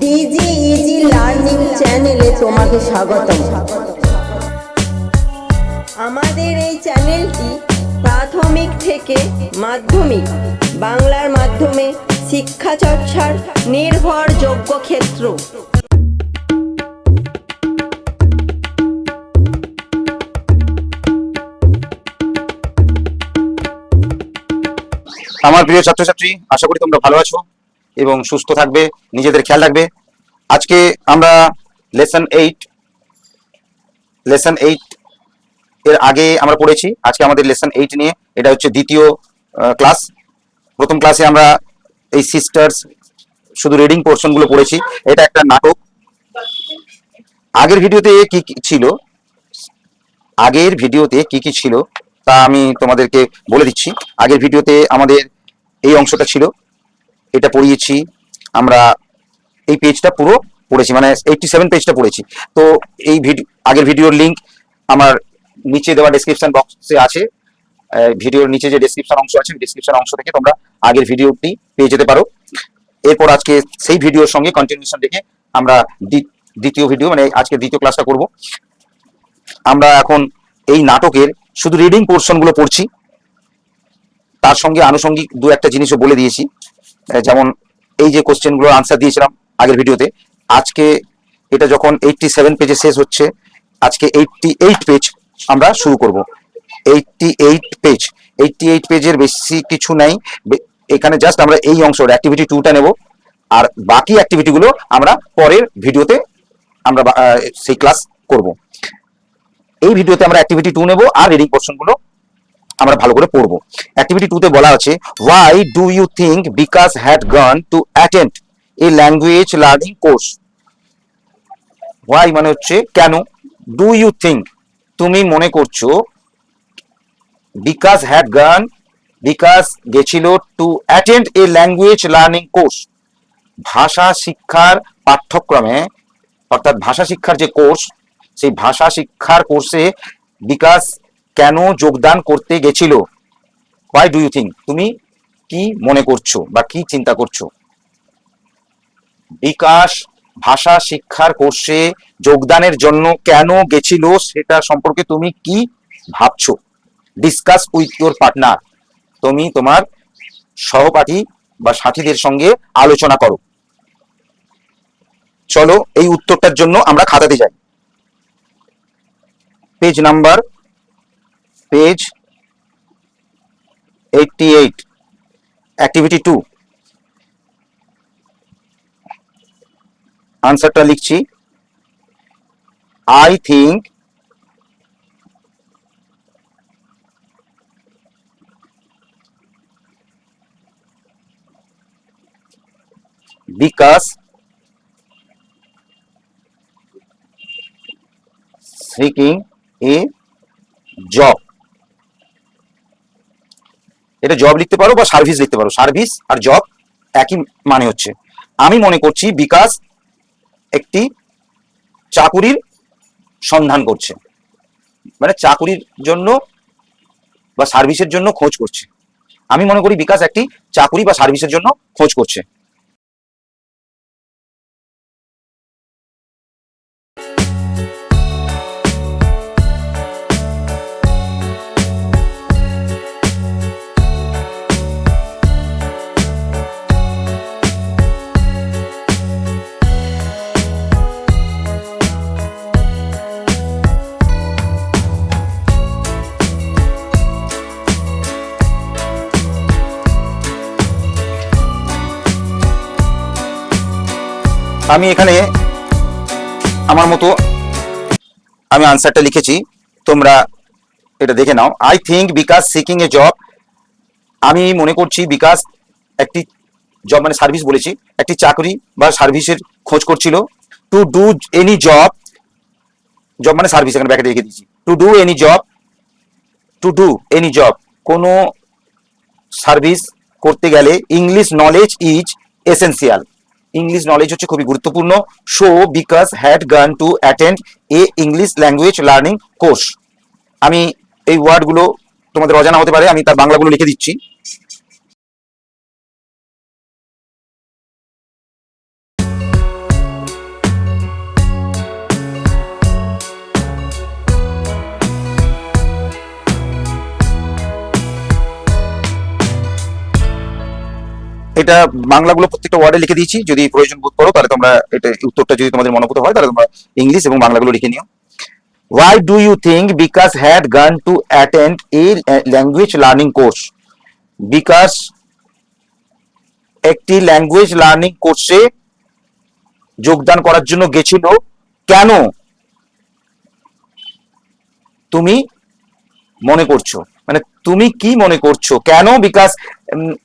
DG easy learning চ্যানেলে তোমাকে স্বাগতম। আমাদের এই চ্যানেলটি প্রাথমিক থেকে মাধ্যমিক, বাংলার মাধ্যমে শিক্ষা চর্চার নির্ভরযোগ্য ক্ষেত্র। আমার প্রিয় ছাত্রছাত্রী, আশা করি তোমরা ভালো আছো। এবং সুস্থ থাকবে, নিজেদের খেয়াল রাখবে। আজকে আমরা লেসন এইট লেসন এইট এর আগে আমরা পড়েছি। আজকে আমাদের লেসন এইট নিয়ে। এটা হচ্ছে দ্বিতীয় ক্লাস প্রথম ক্লাসে আমরা এই সিস্টার্স শুধু রিডিং পোর্শনগুলো পড়েছি। এটা একটা নাটক। আগের ভিডিওতে কি কি ছিল? আগের ভিডিওতে কি কি ছিল? তা আমি তোমাদেরকে বলে দিচ্ছি। আগের ভিডিওতে আমাদের এই অংশটা ছিল। এটা পড়িয়েছি, আমরা এই পেজটা পুরো পড়েছি মানে এইটটি সেভেন পেজটা পড়েছি। তো এই ভিডিও আগের ভিডিওর লিঙ্ক আমার নিচে দেওয়া ডেসক্রিপশন বক্সে আছে। ভিডিওর নিচে যে ডেসক্রিপশন অংশ আছে ডেসক্রিপশন অংশ থেকে তোমরা আগের ভিডিওটি পেয়ে যেতে পারো। এরপর আজকে সেই ভিডিওর সঙ্গে কন্টিনিউশন দেখে আমরা দ্বিতীয় ভিডিও মানে আজকে দ্বিতীয় ক্লাসটা করব। আমরা এখন এই নাটকের শুধু রিডিং পোর্শনগুলো পড়ছি। তার সঙ্গে আনুষঙ্গিক দু একটা জিনিসও বলে দিয়েছি। যেমন এই যে কোশ্চেনগুলো আনসার দিয়েছিলাম আগের ভিডিওতে আজকে এটা যখন এইটটি সেভেন পেজে শেষ হচ্ছে, আজকে এইটটি এইট পেজ আমরা শুরু করব। Eighty eight page eighty eight পেজের বেশি কিছু নাই এখানে জাস্ট আমরা এই অংশটা অ্যাক্টিভিটি টুটা নেব, আর বাকি অ্যাক্টিভিটিগুলো আমরা পরের ভিডিওতে আমরা সেই ক্লাস করব। এই ভিডিওতে আমরা অ্যাক্টিভিটি টু নেব, আর রিডিং পোর্শনগুলো আমরা ভালো করে পড়ব। অ্যাক্টিভিটি টুতে বলা আছে why do you think Vikas had gone to attend a language learning course why মানে হচ্ছে, কেন? ডু ইউ থিঙ্ক তুমি মনে করছ বিকাশ হ্যাড গান বিকাশ গেছিল to attend a language learning course ভাষা শিক্ষার পাঠ্যক্রমে, অর্থাৎ ভাষা শিক্ষার যে কোর্স সেই ভাষা শিক্ষার কোর্সে বিকাশ কেন যোগদান করতে গেছিল? হোয়াই ডু ইউ থিঙ্ক তুমি কি মনে করছ বা কি চিন্তা করছ? বিকাশ ভাষা শিক্ষার কোর্সে যোগদানের জন্য কেন গেছিল সেটা সম্পর্কে তুমি কি ভাবছ? ডিসকাস উইথ ইউর পার্টনার তুমি তোমার সহপাঠী বা সাথীদের সঙ্গে আলোচনা করো। চলো এই উত্তরটার জন্য আমরা খাতাতে যাই। Page number eighty eight activity two আনসারটা লিখছি। I think Vikas seeking a job এটা জব লিখতে পারো বা সার্ভিস লিখতে পারো। সার্ভিস আর জব একই মানে হচ্ছে। আমি মনে করছি বিকাশ একটি চাকুরির সন্ধান করছে। মানে চাকুরির জন্য বা সার্ভিসের জন্য খোঁজ করছে। আমি মনে করি বিকাশ একটি চাকুরি বা সার্ভিসের জন্য খোঁজ করছে। আমি এখানে আমার মতো আমি আনসারটা লিখেছি। তোমরা এটা দেখে নাও। I think Vikas seeking a job আমি মনে করছি বিকাশ একটি জব মানে সার্ভিস বলেছি। একটি চাকরি বা সার্ভিসের খোঁজ করছিল। To do any job job মানে সার্ভিস এখানে ব্যাকেটে লিখে দিয়েছি। To do any job to do any job কোনো সার্ভিস করতে গেলে English knowledge is essential English knowledge হচ্ছে খুবই গুরুত্বপূর্ণ। So Vikas had gone to attend a English language learning course আমি এই ওয়ার্ডগুলো তোমাদের অজানা হতে পারে, আমি তার বাংলাগুলো লিখে দিচ্ছি। এটা বাংলাগুলো প্রত্যেকটা ওয়ার্ডে লিখে দিয়েছি। যদি প্রয়োজন বোধ করো, তাহলে তোমরা এটা উত্তরটা যদি তোমাদের মনোভূত হয়, তাহলে তোমরা ইংলিশ এবং বাংলাগুলো লিখে নিও। Why do you think Vikas had gone to attend a language learning course? Vikas, একটি ল্যাঙ্গুয়েজ লার্নিং কোর্সে যোগদান করার জন্য গেছিল। কেন? তুমি মনে করছ। মানে তুমি কি মনে করছ? কেন বিকাশ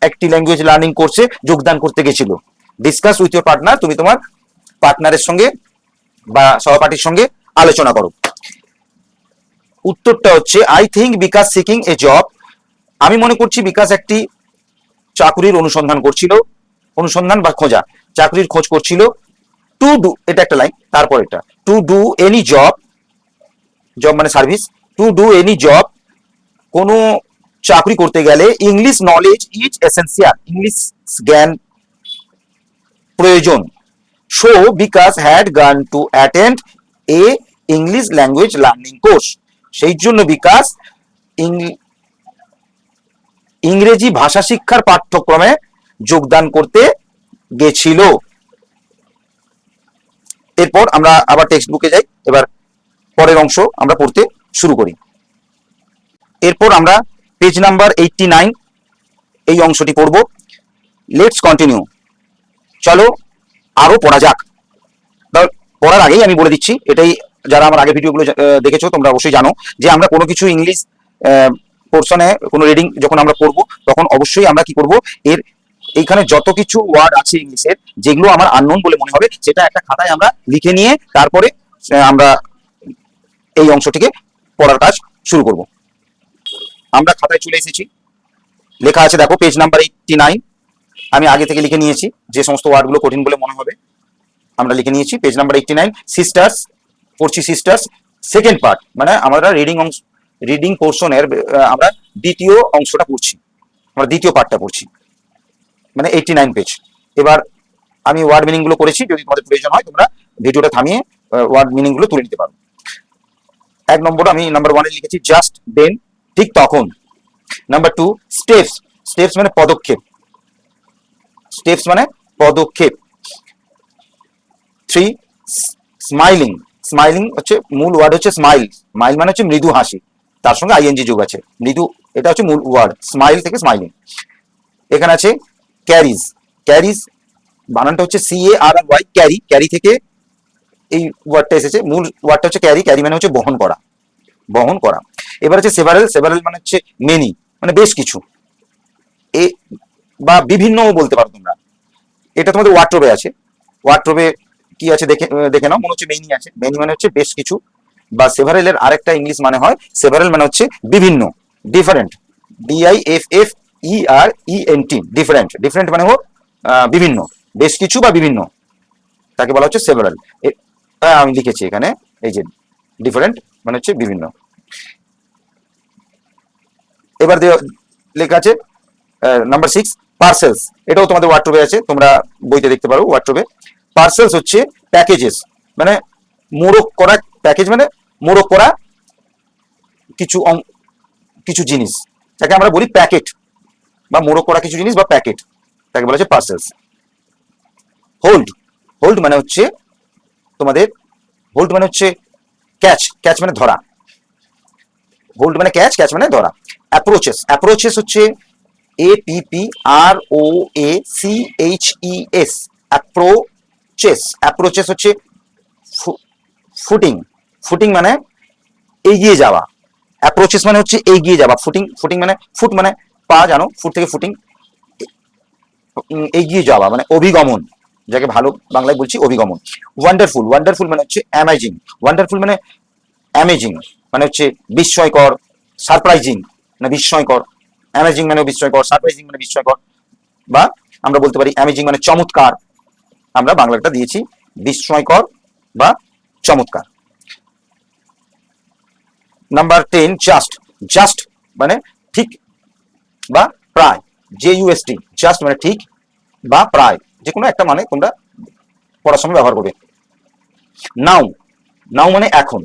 একটি ল্যাঙ্গুয়েজ লার্নিং কোর্সে যোগদান করতে গেছিল। ডিসকাস উইথ ইউর পার্টনার তুমি তোমার পার্টনারের সঙ্গে বা সহপাঠীর সঙ্গে আলোচনা করো। উত্তরটা হচ্ছে I think Vikas seeking a job আমি মনে করছি বিকাশ একটি চাকরির অনুসন্ধান করছিল, অনুসন্ধান বা খোঁজা, চাকরির খোঁজ করছিল। টু ডু এটা একটা লাইন তারপর এটা। To do any job job মানে service to do any job কোনো চাকরি করতে গেলে English knowledge is essential English জ্ঞান প্রয়োজন। So Vikas had gone to attend a English language learning course সেই জন্য বিকাশ ইংরেজি ভাষা শিক্ষার পাঠ্যক্রমে যোগদান করতে গেছিল। এরপর আমরা আবার টেক্সট বুকে যাই। এবার পরের অংশ আমরা পড়তে শুরু করি। এরপর আমরা পেজ নাম্বার এইটটি নাইন এই অংশটি পড়ব। লেটস কন্টিনিউ চলো, আরও পড়া যাক। পড়ার আগেই আমি বলে দিচ্ছি, এটাই যারা আমার আগে ভিডিওগুলো দেখেছ, তোমরা অবশ্যই জানো যে আমরা কোনো কিছু ইংলিশ পোর্শনে কোনো রিডিং যখন আমরা করব তখন অবশ্যই আমরা কি করব, এর এইখানে যত কিছু ওয়ার্ড আছে ইংলিশের যেগুলো আমার আননোন বলে মনে হবে, সেটা একটা খাতায় আমরা লিখে নিয়ে তারপরে আমরা এই অংশটিকে পড়ার কাজ শুরু করব। আমরা খাতায় চলে এসেছি। লেখা আছে, দেখো পেজ নাম্বার এইটটি নাইন আমি আগে থেকে লিখে নিয়েছি, যে সমস্ত ওয়ার্ডগুলো কঠিন বলে মনে হবে। আমরা লিখে নিয়েছি page number eighty nine sisters পড়ছি সিস্টার্স সেকেন্ড পার্ট মানে আমরা রিডিং অংশ রিডিং পোর্শনের আমরা দ্বিতীয় অংশটা পড়ছি। আমরা দ্বিতীয় পার্টটা পড়ছি। মানে এইটটি নাইন পেজ এবার আমি ওয়ার্ড মিনিংগুলো করেছি, যদি তোমাদের প্রয়োজন হয়, তোমরা ভিডিওটা থামিয়ে ওয়ার্ড মিনিংগুলো তুলে নিতে পারো। এক নম্বর আমি নাম্বার ওয়ানে লিখেছি জাস্ট দেন ঠিক তখন। নাম্বার টু স্টেপস স্টেপস মানে পদক্ষেপ। স্টেপস মানে পদক্ষেপ। থ্রি স্মাইলিং স্মাইলিং হচ্ছে মূল ওয়ার্ড হচ্ছে স্মাইল স্মাইল মানে হচ্ছে মৃদু হাসি। তার সঙ্গে আইএনজি যোগ আছে। মৃদু, এটা হচ্ছে মূল ওয়ার্ড স্মাইল থেকে স্মাইলিং এখানে আছে ক্যারিজ ক্যারিজ বানানটা হচ্ছে C A R Y carry carry থেকে এই ওয়ার্ডটা এসেছে। মূল ওয়ার্ডটা হচ্ছে ক্যারি ক্যারি মানে হচ্ছে বহন করা। বহন করা। এবার হচ্ছে সেভারেল সেভারেল মানে হচ্ছে মেনি মানে বেশ কিছু। এ বা বিভিন্ন বলতে পারো তোমরা। এটা তোমাদের ওয়ার্ড্রোবে আছে। ওয়ার্ড্রোবে কি আছে দেখে দেখে নাও, মনে হচ্ছে মেনি আছে। মেনি মানে হচ্ছে বেশ কিছু। বা সেভারেলের আরেকটা ইংলিশ মানে হয় সেভারেল মানে হচ্ছে বিভিন্ন different D I F F E R E N T different different মানে হোক বিভিন্ন, বেশ কিছু বা বিভিন্ন। তাকে বলা হচ্ছে সেভারেল আমি লিখেছি এখানে, এই যে ডিফারেন্ট মানে হচ্ছে বিভিন্ন। এবার লেখা আছে নাম্বার সিক্স পার্সেলস এটাও তোমাদের ওয়ার্ড্রোবে আছে, তোমরা বইতে দেখতে পারো ওয়ার্ড্রোবে পার্সেলস হচ্ছে প্যাকেজেস মানে মোড়ক করা প্যাকেজ মানে মোড়ক করা কিছু কিছু জিনিস। যাকে আমরা বলি প্যাকেট বা মোড়ক করা কিছু জিনিস বা প্যাকেট তাকে বলা হচ্ছে পার্সেলস হোল্ড হোল্ড মানে হচ্ছে তোমাদের হোল্ড মানে হচ্ছে ক্যাচ ক্যাচ মানে ধরা। হোল্ড মানে ক্যাচ ক্যাচ মানে ধরা। অ্যাপ্রোচেস অ্যাপ্রোচেস হচ্ছে A P P R O A C H E S approaches approaches হচ্ছে ফুটিং ফুটিং মানে এগিয়ে যাওয়া। অ্যাপ্রোচেস মানে হচ্ছে এগিয়ে যাওয়া। ফুটিং ফুটিং মানে ফুট মানে পা জানো ফুট থেকে ফুটিং এগিয়ে যাওয়া মানে অভিগমন। যাকে ভালো বাংলায় বলছি অভিগমন। ওয়ান্ডারফুল ওয়ান্ডারফুল মানে হচ্ছে অ্যামেজিং ওয়ান্ডারফুল মানে অ্যামেজিং মানে হচ্ছে বিস্ময়কর সারপ্রাইজিং মানে বিস্ময়কর অ্যামেজিং মানে বিস্ময়কর সারপ্রাইজিং মানে বিস্ময়কর, বা আমরা বলতে পারি অ্যামেজিং মানে চমৎকার। আমরা বাংলাটা দিয়েছি বিস্ময়কর বা চমৎকার। নাম্বার টেন জাস্ট জাস্ট মানে ঠিক বা প্রায় জে ইউএসটি জাস্ট মানে ঠিক বা প্রায় যে কোনো একটা মানে তোমরা পড়ার সময় ব্যবহার করবে। নাও নাও মানে এখন।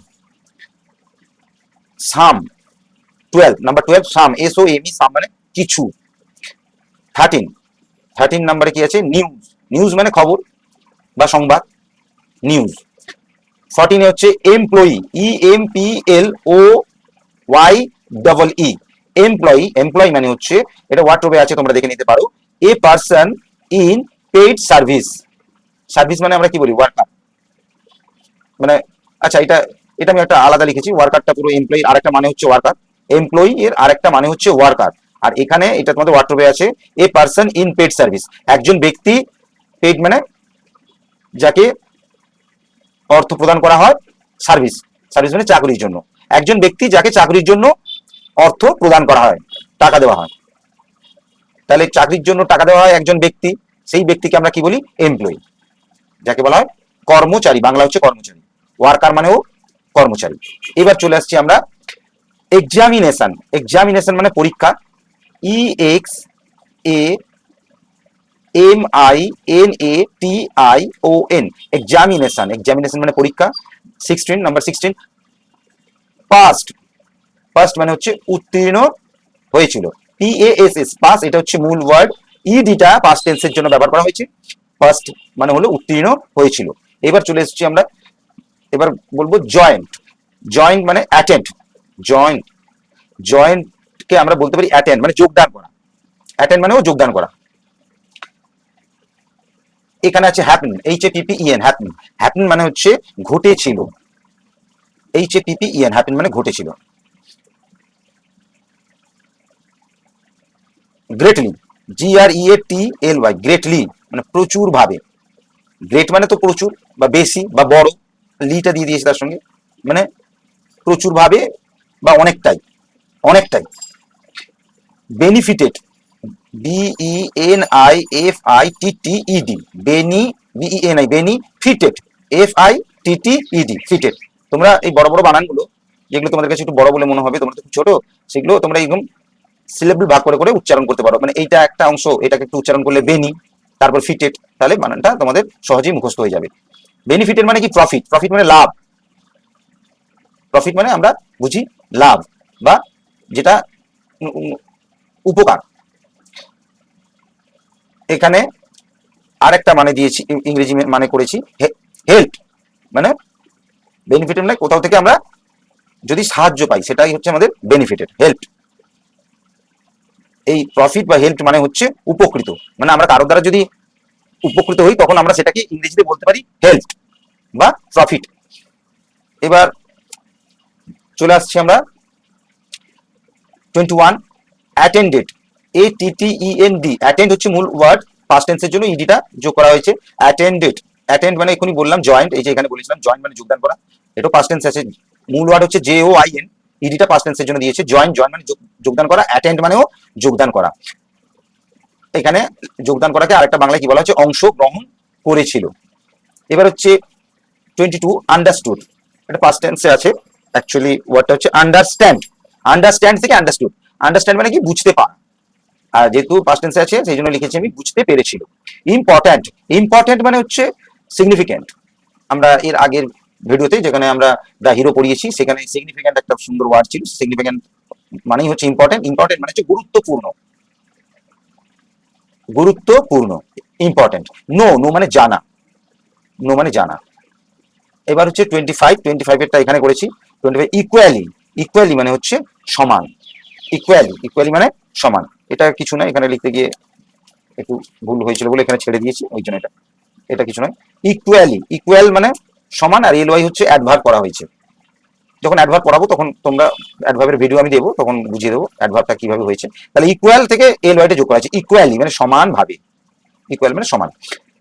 Some twelve number twelve some S O M E some মানে কিছু। থার্টিন থার্টিন নাম্বারে কি আছে? নিউজ নিউজ মানে খবর বা সংবাদ নিউজ ফর্টিনে হচ্ছে employee E M P L O Y double E employee employee মানে হচ্ছে, এটা ওয়ার্ডরোবে আছে, তোমরা দেখে নিতে পারো। A person in paid service service মানে আমরা কি বলি? ওয়ার্কার মানে আচ্ছা এটা এটা আমি একটা আলাদা লিখেছি ওয়ার্কারটা পুরো এমপ্লয়ি আরেকটা মানে হচ্ছে ওয়ার্কার এমপ্লয়ি এর আরেকটা মানে হচ্ছে ওয়ার্কার আর এখানে এটা তোমাদের ওয়ার্ডরোবে আছে a person in paid service একজন ব্যক্তি পেড মানে যাকে অর্থ প্রদান করা হয় সার্ভিস সার্ভিস মানে চাকরির জন্য। একজন ব্যক্তি যাকে চাকরির জন্য অর্থ প্রদান করা হয়, টাকা দেওয়া হয়। তাহলে চাকরির জন্য টাকা দেওয়া হয় একজন ব্যক্তি, সেই ব্যক্তিকে আমরা কি বলি? এমপ্লয়ি যাকে বলা হয় কর্মচারী। বাংলা হচ্ছে কর্মচারী। ওয়ার্কার মানেও কর্মচারী। এবার চলে আসছি আমরা এক্সামিনেশন এক্সামিনেশন মানে পরীক্ষা। E X A M I N A T I O N examination examination মানে পরীক্ষা। Sixteen number sixteen passed passed মানে হচ্ছে উত্তীর্ণ হয়েছিল। P A S S pass এটা হচ্ছে মূল ওয়ার্ড ইডিটা পাস্ট টেন্সের জন্য ব্যবহার করা হয়েছে। ফার্স্ট মানে হলো উত্তীর্ণ হয়েছিল। এবার চলে এসেছি আমরা। এবার বলব জয়েন্ট জয়েন্ট মানে অ্যাটেন্ড জয়েন্ট জয়েন্টকে আমরা বলতে পারি অ্যাটেন্ড মানে যোগদান করা। অ্যাটেন্ড মানেও যোগদান করা। এখানে আছে happen H A P P E N happen happen মানে হচ্ছে ঘটেছিল। H A P P E N happen মানে ঘটেছিল। Greatly G R E T L Y greatly মানে প্রচুর ভাবে গ্রেট মানে তো প্রচুর, বা বেশি, বা বড়। লিটা দিয়ে দিয়েছে তার সঙ্গে। মানে প্রচুর ভাবে বা অনেকটাই অনেকটাই benefited B E N I F I T T E D Benny B E N I benefited F I T T E D fitted তোমরা এই বড় বড় বানানগুলো, যেগুলো তোমাদের কাছে একটু বড় বলে মনে হবে, তোমরা তো ছোট, সেগুলো তোমরা একদম সিলেবল ভাগ করে করে উচ্চারণ করতে পারো। মানে এইটা একটা অংশ, এটাকে একটু উচ্চারণ করলে বেনি তারপর ফিটেড তাহলে বানানটা তোমাদের সহজেই মুখস্থ হয়ে যাবে। বেনিফিটেড মানে কি? প্রফিট প্রফিট মানে লাভ। প্রফিট মানে আমরা বুঝি লাভ বা যেটা উপকার। এখানে আরেকটা মানে দিয়েছি ইংরেজি মানে করেছি হেল্প মানে বেনিফিটেড মানে কোথাও থেকে আমরা যদি সাহায্য পাই, সেটাই হচ্ছে আমাদের বেনিফিটেড হেল্প এই প্রফিট বা হেল্প মানে হচ্ছে উপকৃত। মানে আমরা কারোর দ্বারা যদি উপকৃত হই, তখন আমরা সেটাকে ইংরেজিতে বলতে পারি হেল্প বা প্রফিট এবার চলে আসছি আমরা। Twenty one attended A T N D attend হচ্ছে মূল ওয়ার্ড পাস্ট টেন্সের জন্য ইডিটা যোগ করা হয়েছে। অ্যাটেন্ডেড অ্যাটেন্ড মানে এখনই বললাম জয়েন্ট এই যে এখানে বলেছিলাম জয়েন্ট মানে যোগদান করা। এটা পাস্ট টেন্স আছে। মূল ওয়ার্ড হচ্ছে জে ও আই এন ইডিটা পাস্ট টেন্সের জন্য দিয়েছে। জয়েন্ট জয়েন্ট মানে যোগ- যোগদান করা অ্যাটেন্ড মানেও যোগদান করা। এখানে যোগদান করাকে আরেকটা বাংলায় কি বলা হচ্ছে? অংশগ্রহণ করেছিল। এবার হচ্ছে টোয়েন্টি টু আন্ডারস্টুড এটা পাস্ট টেন্সে আছে। অ্যাকচুয়ালি ওয়ার্ডটা হচ্ছে আন্ডারস্ট্যান্ড আন্ডারস্ট্যান্ড থেকে আন্ডারস্টুড আন্ডারস্ট্যান্ড মানে কি বুঝতে পারা। আর যেহেতু পাস্ট টেন্সে আছে, সেই জন্য লিখেছি আমি, বুঝতে পেরেছিল। ইম্পর্ট্যান্ট ইম্পর্ট্যান্ট মানে হচ্ছে সিগনিফিক্যান্ট আমরা এর আগের ভিডিওতে যেখানে আমরা দ্য হিরো পড়িয়েছি, সেখানে সিগনিফিক্যান্ট একটা সুন্দর ওয়ার্ড ছিল সিগনিফিক্যান্ট মানেই হচ্ছে ইম্পর্ট্যান্ট ইম্পর্ট্যান্ট মানে হচ্ছে গুরুত্বপূর্ণ। গুরুত্বপূর্ণ ইম্পর্ট্যান্ট নো নো মানে জানা। নো মানে জানা। এবার হচ্ছে টোয়েন্টি ফাইভ টোয়েন্টি ফাইভেরটা এখানে করেছি। টোয়েন্টি ফাইভ ইকুয়ালি ইকুয়ালি মানে হচ্ছে সমান। ইকুয়ালি ইকুয়ালি মানে সমান। এটা কিছু না এখানে লিখতে গিয়ে একটু ভুল হয়েছিল বলে এখানে ছেড়ে দিয়েছি, ওই জন্য এটা। এটা কিছু নয়। ইকুয়ালি ইকুয়াল মানে সমান আর এল ওয়াই হচ্ছে অ্যাডভার্ব করা হয়েছে। যখন অ্যাডভার্ব পড়াবো, তখন তোমরা অ্যাডভার্বের ভিডিও আমি দেবো, তখন বুঝিয়ে দেবো অ্যাডভার্বটা কীভাবে হয়েছে। তাহলে ইকুয়াল থেকে এল ওয়াইটা যোগ করা হয়েছে। ইকুয়ালি মানে সমান ভাবে ইকুয়াল মানে সমান।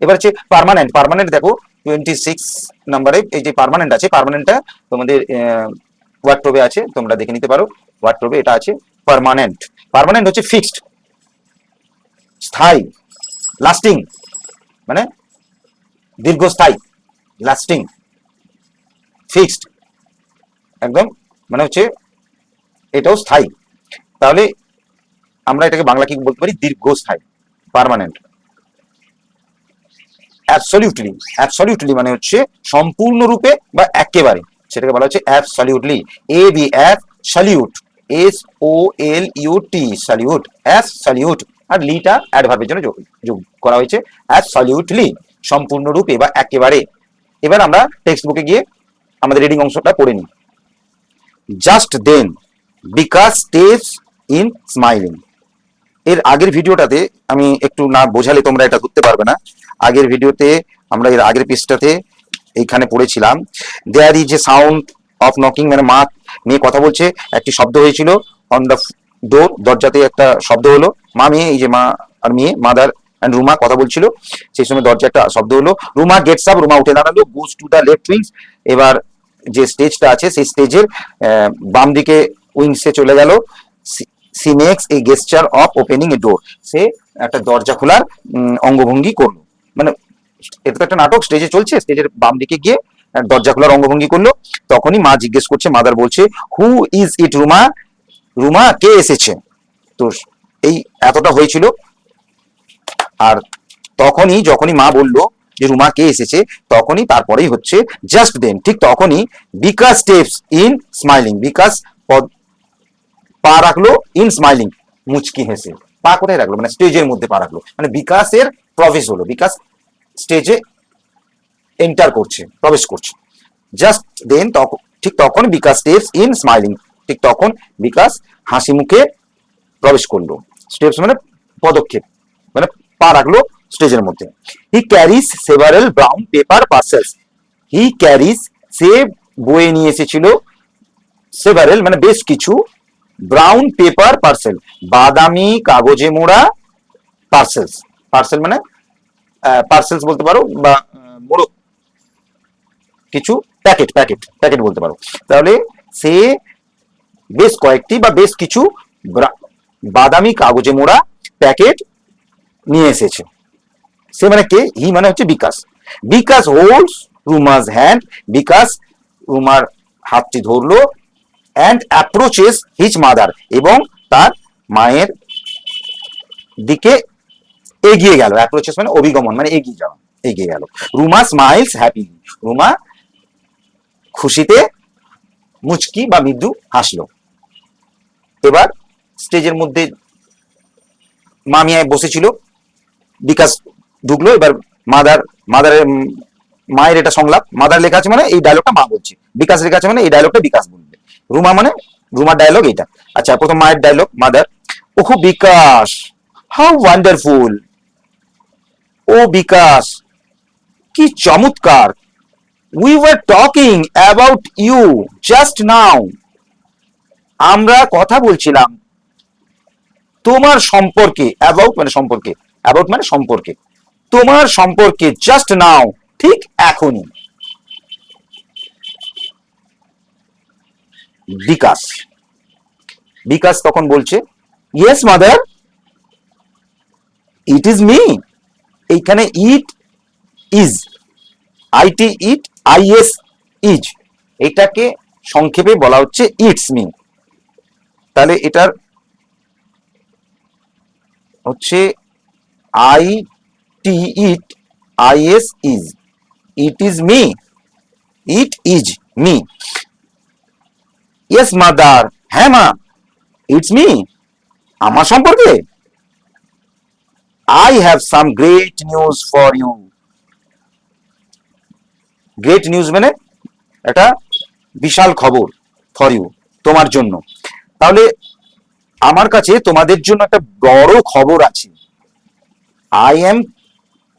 এবার হচ্ছে পার্মানেন্ট পার্মানেন্ট দেখো টোয়েন্টি সিক্স নাম্বারে এই যে পার্মানেন্ট আছে পার্মানেন্টটা তোমাদের আছে, তোমরা দেখে নিতে পারো এটা পার্মানেন্ট পার্মানেন্ট হচ্ছে ফিক্সড লাস্টিং মানে দীর্ঘস্থায়ী লাস্টিং ফিক্সড একদম মানে হচ্ছে এটাও স্থায়ী। তাহলে আমরা এটাকে বলতে পারি? দীর্ঘস্থায়ী পার্মানেন্ট অ্যাবসলিউটলি অ্যাবসলিউটলি মানে হচ্ছে সম্পূর্ণরূপে বা একেবারে। সেটাকে বলা হচ্ছে absolutely A B absolute S O L U T solute absolute আর লিটা অ্যাডভার্বের জন্য যোগ যোগ করা হয়েছে অ্যাবসলিউটলি সম্পূর্ণরূপে বা একেবারে। এবার আমরা টেক্সট বুকে গিয়ে আমাদের রিডিং অংশটা পড়ে নিই। Just then Bikash stage in smiling এর আগের ভিডিওটাতে আমি একটু না বোঝালে তোমরা এটা ধরতে পারবে না। আগের ভিডিওতে আমরা এর আগের পেজটাতে এইখানে পড়েছিলাম। There is a sound of knocking মানে মা মেয়ে কথা বলছে, একটি শব্দ হয়েছিল অন দ্য ডোর দরজাতে একটা শব্দ হলো। মা মেয়ে, এই যে মা আর মেয়ে মাদার অ্যান্ড রুমা কথা বলছিল, সেই সময় দরজা একটা শব্দ হলো। রুমা গেটস আপ রুমা উঠে দাঁড়াল goes to the left wings এবার যে স্টেজটা আছে, সেই স্টেজের বাম দিকে উইংসে চলে গেল। She makes a gesture of opening a door সে একটা দরজা খোলার অঙ্গভঙ্গি করল। মানে এটা তো একটা নাটক স্টেজে চলছে স্টেজের বাম দিকে গিয়ে দরজা খোলার অঙ্গভঙ্গি করল। তখনই মা জিজ্ঞেস করছে, মাদার বলছে who is it Ruma? Ruma, কে এসেছে? তো এই এতটা হয়েছিল। আর তখনই, যখনই মা বলল যে, রুমা, কে এসেছে? তখনই তারপরেই হচ্ছে জাস্ট দেন ঠিক তখনই Bikash steps in smiling Bikash পা রাখল ইন স্মাইলিং মুচকি হেসে। পা কোথায় রাখল? মানে স্টেজের মধ্যে পা রাখল। মানে বিকাশের প্রবেশ হলো বিকাশ স্টেজে এন্টার করছে, প্রবেশ করছে। জাস্ট দেন তখন ঠিক তখন বিকাশ স্টেপস ইন স্মাইলিং ঠিক তখন বিকাশ হাসি মুখে প্রবেশ করল। স্টেপস মানে পদক্ষেপ মানে পা রাখল স্টেজের মধ্যে। He carries several brown paper parcels he carries সে বয়ে নিয়ে এসেছিল সেভারেল মানে বেশ কিছু ব্রাউন পেপার পার্সেল বাদামি, কাগজে মোড়া পার্সেলস পার্সেল মানে পার্সেলস বলতে পারো বা মোড়ক কিছু প্যাকেট প্যাকেট প্যাকেট বলতে পারো। তাহলে সে বেশ কয়েকটি বা বেশ কিছু বাদামি কাগজে মোড়া প্যাকেট নিয়ে এসেছে। সে মানে কে? হি মানে হচ্ছে বিকাশ। বিকাশ হোল্ডস রুমাস হ্যান্ড বিকাশ রুমার হাতটি ধরলো অ্যান্ড অ্যাপ্রোচেস হিজ মাদার এবং তার মায়ের দিকে এগিয়ে গেল। অ্যাপ্রোচেস মানে অভিগমন মানে এগিয়ে যাওয়া, এগিয়ে গেল। রুমা স্মাইলস হ্যাপি রুমা খুশিতে মুচকি বা মৃদু হাসলো। এবার স্টেজের মধ্যে মামিয়ায় বসেছিল, বিকাশ ঢুকলো, এবার মাদার, মাদারের মায়ের এটা সংলাপ, মাদার লেখা আছে মানে এই ডায়লগটা মা বলছে। বিকাশ লেখা আছে মানে এই ডায়লগটা বিকাশ বলবে। রুমা মানে রুমার ডায়লগ এইটা। আচ্ছা প্রথম মায়ের ডায়লগ মাদার, ওহো বিকাশ হাউ ওয়ান্ডারফুল ও বিকাশ, কি চমৎকার। We were talking about you just now আমরা কথা বলছিলাম তোমার সম্পর্কে অ্যাবাউট মানে সম্পর্কে অ্যাবাউট মানে সম্পর্কে। তোমার সম্পর্কে জাস্ট নাও ঠিক এখনই। বিকাশ। বিকাশ তখন বলছে? Yes mother it is me এইখানে it is I T it I S is এটাকে সংক্ষেপে বলা হচ্ছে ইটস মি তাহলে এটার হচ্ছে I T it I S is it is me it is me yes mother হ্যাঁ মা ইটস মি আমার সম্পর্কে। I have some great news for you great news মানে একটা বিশাল খবর ফর ইউ তোমার জন্য। তাহলে আমার কাছে তোমাদের জন্য একটা বড় খবর আছে। I am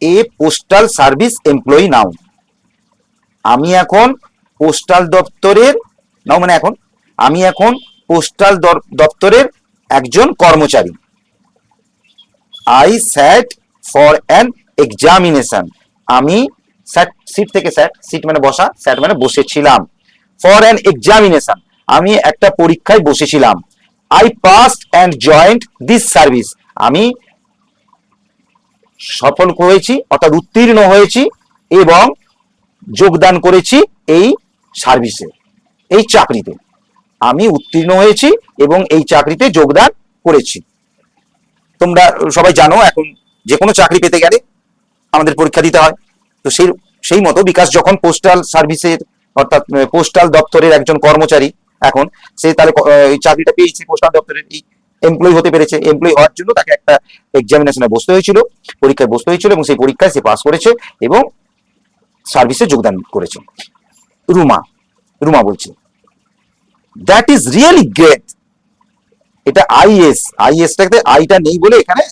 a postal service employee now আমি এখন পোস্টাল দপ্তরের নাও মানে এখন, আমি এখন পোস্টাল দপ্তরের একজন কর্মচারী। I sat for an examination আমি স্যাট সিট থেকে স্যাট সিট মানে বসা স্যাট মানে বসেছিলাম। ফর অ্যান এক্সামিনেশন আমি একটা পরীক্ষায় বসেছিলাম। I passed and joined this service আমি সফল হয়েছি, অর্থাৎ উত্তীর্ণ হয়েছি এবং যোগদান করেছি এই সার্ভিসে এই চাকরিতে। আমি উত্তীর্ণ হয়েছি এবং এই চাকরিতে যোগদান করেছি। তোমরা সবাই জানো, এখন যে কোনো চাকরি পেতে গেলে আমাদের পরীক্ষা দিতে হয়। তো সেই সেই মতো বিকাশ যখন পোস্টাল সার্ভিসের অর্থাৎ পোস্টাল দপ্তরের একজন কর্মচারী এখন, সে তাহলে চাকরিটা পেয়েছে পোস্টাল দপ্তরের, এই এমপ্লয়ি হতে পেরেছে। এমপ্লয়ি হওয়ার জন্য তাকে একটা এক্সামিনেশনে বসতে হয়েছিল, পরীক্ষায় বসতে হয়েছিল এবং সেই পরীক্ষায় সে পাস করেছে এবং সার্ভিসে যোগদান করেছে। রুমা রুমা বলছে দ্যাট ইজ রিয়েলি গ্রেট এটা আইএস আইএসটাতে আইটা নেই বলে এখানে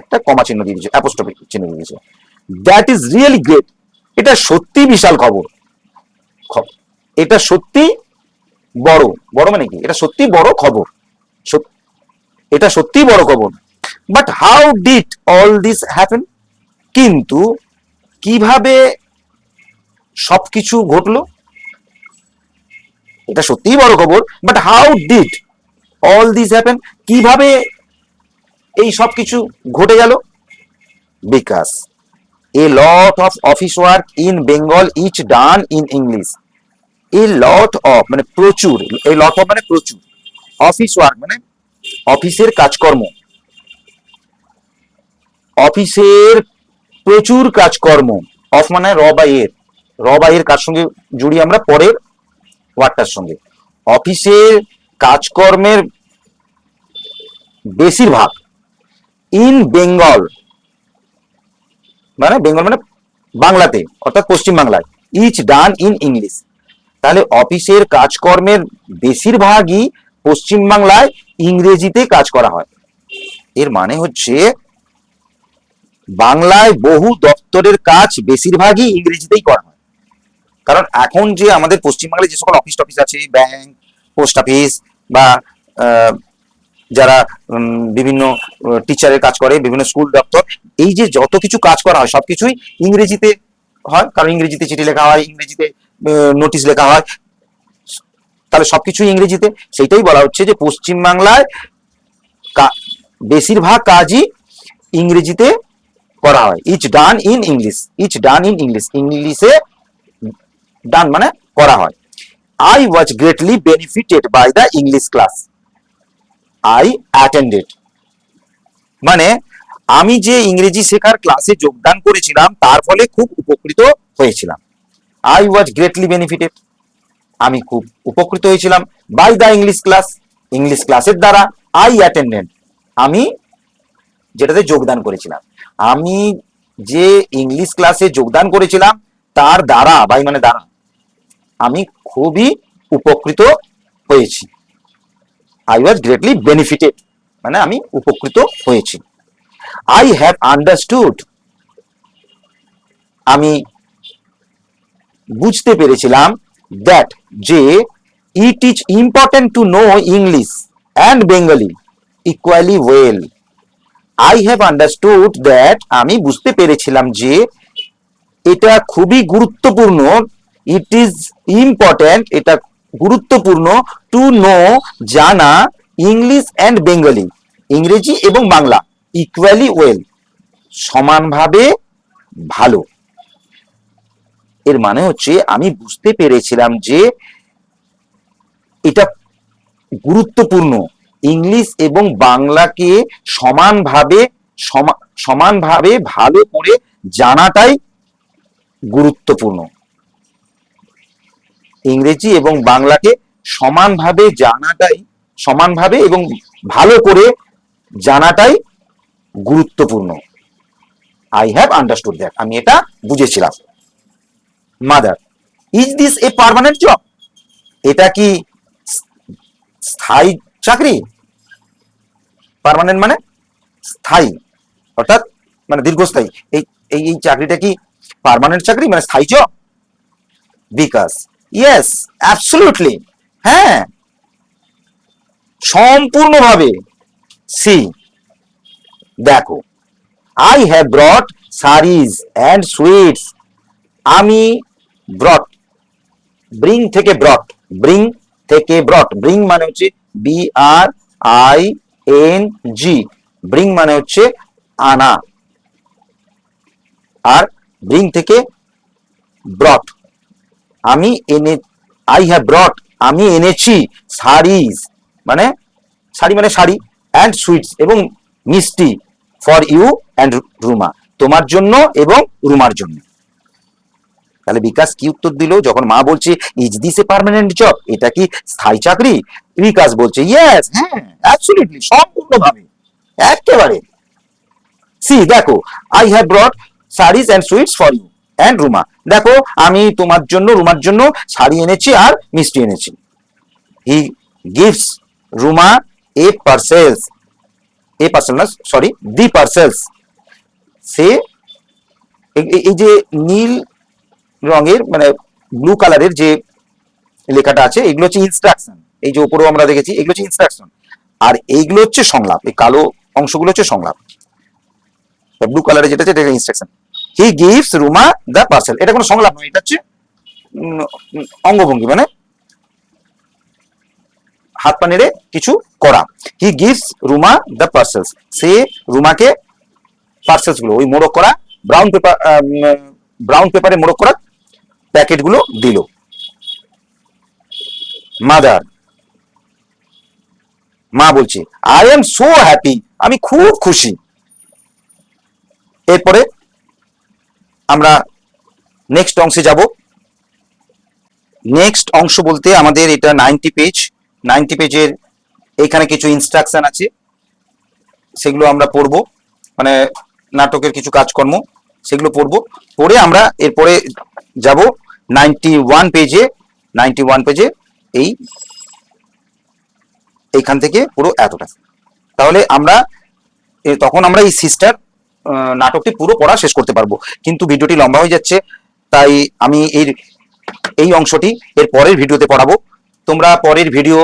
একটা কমা চিহ্ন দিয়ে দিয়েছে অ্যাপোস্ট্রফি চিহ্ন দিয়ে দিয়েছে। দ্যাট ইজ রিয়েলি গ্রেট এটা সত্যি বিশাল খবর। এটা সত্যি বড়। বড় মানে কি? এটা সত্যি বড় খবর। এটা সত্যি বড় খবর। But how did all this happen কিন্তু কীভাবে সবকিছু ঘটলো? এটা সত্যিই বড় খবর। But how did all this happen কীভাবে এই সব কিছু ঘটে গেল? Bikash. A lot of office work in Bengal is done in English a lot of মানে প্রচুর এই লট অফ মানে প্রচুর। অফিস ওয়ার্ক মানে অফিসের কাজকর্ম। অফিসের প্রচুর কাজকর্ম। অফ মানে র বা এর। র বা এর কার সঙ্গে জুড়ি আমরা পরের ওয়ার্ডটার সঙ্গে। অফিসের কাজকর্মের বেশিরভাগ ইন বেঙ্গল মানে বেঙ্গল মানে বাংলাতে, অর্থাৎ পশ্চিম বাংলায় ইচ ডান ইন ইংলিশ তাহলে অফিসের কাজকর্মের বেশিরভাগই পশ্চিম বাংলায় ইংরেজিতে কাজ করা হয়। এর মানে হচ্ছে বাংলায় বহু দপ্তরের কাজ বেশিরভাগই ইংরেজিতেই করা হয়। কারণ এখন যে আমাদের পশ্চিমবাংলায় যে সকল অফিস টফিস আছে ব্যাংক পোস্ট অফিস বা যারা বিভিন্ন টিচারের কাজ করে, বিভিন্ন স্কুল দপ্তর, এই যে যত কিছু কাজ করা হয়, সবকিছুই ইংরেজিতে হয়, কারণ ইংরেজিতে চিঠি লেখা হয়, ইংরেজিতে নোটিশ লেখা হয়। তাহলে সবকিছুই ইংরেজিতে। সেটাই বলা হচ্ছে যে পশ্চিম বাংলায় কা- বেশিরভাগ কাজই ইংরেজিতে করা হয়। Is done in English is done in English ইংলিশে ডান মানে করা হয়। I was greatly benefited by the English class I attended মানে আমি যে ইংরেজি শেখার ক্লাসে যোগদান করেছিলাম, তার ফলে খুব উপকৃত হয়েছিলাম। আই ওয়াজ গ্রেটলি বেনিফিটেড আমি খুব উপকৃত হয়েছিলাম। By the English class English ক্লাসের দ্বারা আই অ্যাটেন্ডেন্ট আমি যেটাতে যোগদান করেছিলাম। আমি যে ইংলিশ ক্লাসে যোগদান করেছিলাম, তার দ্বারা বাই মানে দ্বারা, আমি খুবই উপকৃত হয়েছি। আই ওয়াজ গ্রেটলি বেনিফিটেড মানে আমি উপকৃত হয়েছি। আই হ্যাভ আন্ডারস্টুড আমি বুঝতে পেরেছিলাম দ্যাট যে it is important to know English and Bengali equally well I have understood that আমি বুঝতে পেরেছিলাম যে এটা খুবই গুরুত্বপূর্ণ। ইট ইজ ইম্পর্ট্যান্ট এটা গুরুত্বপূর্ণ টু নো জানা ইংলিশ অ্যান্ড বেঙ্গলি ইংরেজি এবং বাংলা ইকুয়ালি ওয়েল সমানভাবে ভালো। এর মানে হচ্ছে আমি বুঝতে পেরেছিলাম যে এটা গুরুত্বপূর্ণ ইংলিশ এবং বাংলাকে সমানভাবে, সমা- সমানভাবে ভালো করে জানাটাই গুরুত্বপূর্ণ। ইংরেজি এবং বাংলাকে সমানভাবে জানাটাই, সমানভাবে এবং ভালো করে জানাটাই গুরুত্বপূর্ণ। আই হ্যাভ আন্ডারস্টুড দ্যাট আমি এটা বুঝেছিলাম। Mother is this a permanent job এটা কি স্থায়ী চাকরি? পারমানেন্ট মানে স্থায়ী, অর্থাৎ মানে দীর্ঘস্থায়ী। এই এই চাকরিটা কি পার্মানেন্ট চাকরি মানে স্থায়ী জব বিকাশ ইয়েস অ্যাবসলুটলি হ্যাঁ। সম্পূর্ণভাবে সি। দেখো I have brought saris and sweets আমি ব্রট ব্রিং থেকে ব্রট ব্রিং থেকে ব্রট ব্রিং মানে হচ্ছে B R I N G bring মানে হচ্ছে আনা। আর ব্রিং থেকে ব্রট আমি এনে আই হ্যাভ ব্রট আমি এনেছি শাড়িজ মানে শাড়ি মানে শাড়ি অ্যান্ড সুইটস এবং মিষ্টি ফর ইউ অ্যান্ড রুমা তোমার জন্য এবং রুমার জন্য। তাহলে বিকাশ কি উত্তর দিল? যখন মা বলছে is this a permanent job এটা কি স্থায়ী চাকরি? বিকাশ বলছে ইয়েস হ্যাঁ। অ্যাবসলিউটলি সম্পূর্ণভাবে একেবারে। সি দেখো I have brought saris and sweets for you and Ruma দেখো, আমি তোমার জন্য, রুমার জন্য শাড়ি এনেছি আর মিষ্টি এনেছি। He gives Ruma a parcels a parcel না সরি দি পার্সেলস সে এই- যে নীল রঙের মানে ব্লু কালারের যে লেখাটা আছে, এগুলো হচ্ছে ইনস্ট্রাকশন এই যে উপরেও আমরা দেখেছি, এগুলো হচ্ছে ইনস্ট্রাকশন আর এইগুলো হচ্ছে সংলাপ, এই কালো অংশগুলো হচ্ছে সংলাপ। ব্লু কালারে যেটা আছে, এটা instruction he gives Ruma the parcel এটা কোনো সংলাপ নয়, এটা হচ্ছে অঙ্গভঙ্গি মানে হাত পা নেড়ে কিছু করা। He gives Ruma the parcels সে রুমাকে পার্সেলসগুলো ওই মোড়ক করা ব্রাউন পেপার ব্রাউন পেপারে মোড়ক করা প্যাকেটগুলো দিল। মাদার মা বলছে আই এম সো হ্যাপি আমি খুব খুশি। এরপরে আমরা নেক্সট অংশে যাব। নেক্সট অংশ বলতে আমাদের এটা নাইনটি পেজ নাইনটি পেজের এখানে কিছু ইনস্ট্রাকশন আছে। সেগুলো আমরা পড়ব। মানে নাটকের কিছু কাজকর্ম, সেগুলো পড়ব। পড়ে আমরা এরপরে যাব নাইনটি ওয়ান পেজে নাইনটি ওয়ান পেজে এই এইখান থেকে পুরো এতটা। তাহলে আমরা তখন আমরা এই সিস্টার নাটকটি পুরো পড়া শেষ করতে পারব। কিন্তু ভিডিওটি লম্বা হয়ে যাচ্ছে, তাই আমি এর, এই অংশটি এর পরের ভিডিওতে পড়াবো। তোমরা পরের ভিডিও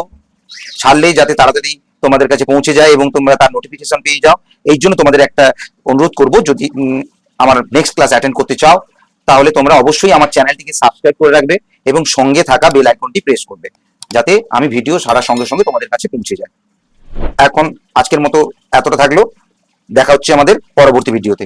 ছাড়লে যাতে তাড়াতাড়ি তোমাদের কাছে পৌঁছে যায় এবং তোমরা তার নোটিফিকেশন পেয়ে যাও। এই জন্য তোমাদের একটা অনুরোধ করব, যদি আমার নেক্সট ক্লাস অ্যাটেন্ড করতে চাও, তাহলে তোমরা অবশ্যই আমার চ্যানেলটিকে সাবস্ক্রাইব করে রাখবে এবং সঙ্গে থাকা বেল আইকনটি প্রেস করবে, যাতে আমি ভিডিও সারার সঙ্গে সঙ্গে তোমাদের কাছে পৌঁছে যায়। এখন আজকের মতো এতটা থাকল। দেখা হচ্ছে আমাদের পরবর্তী ভিডিওতে।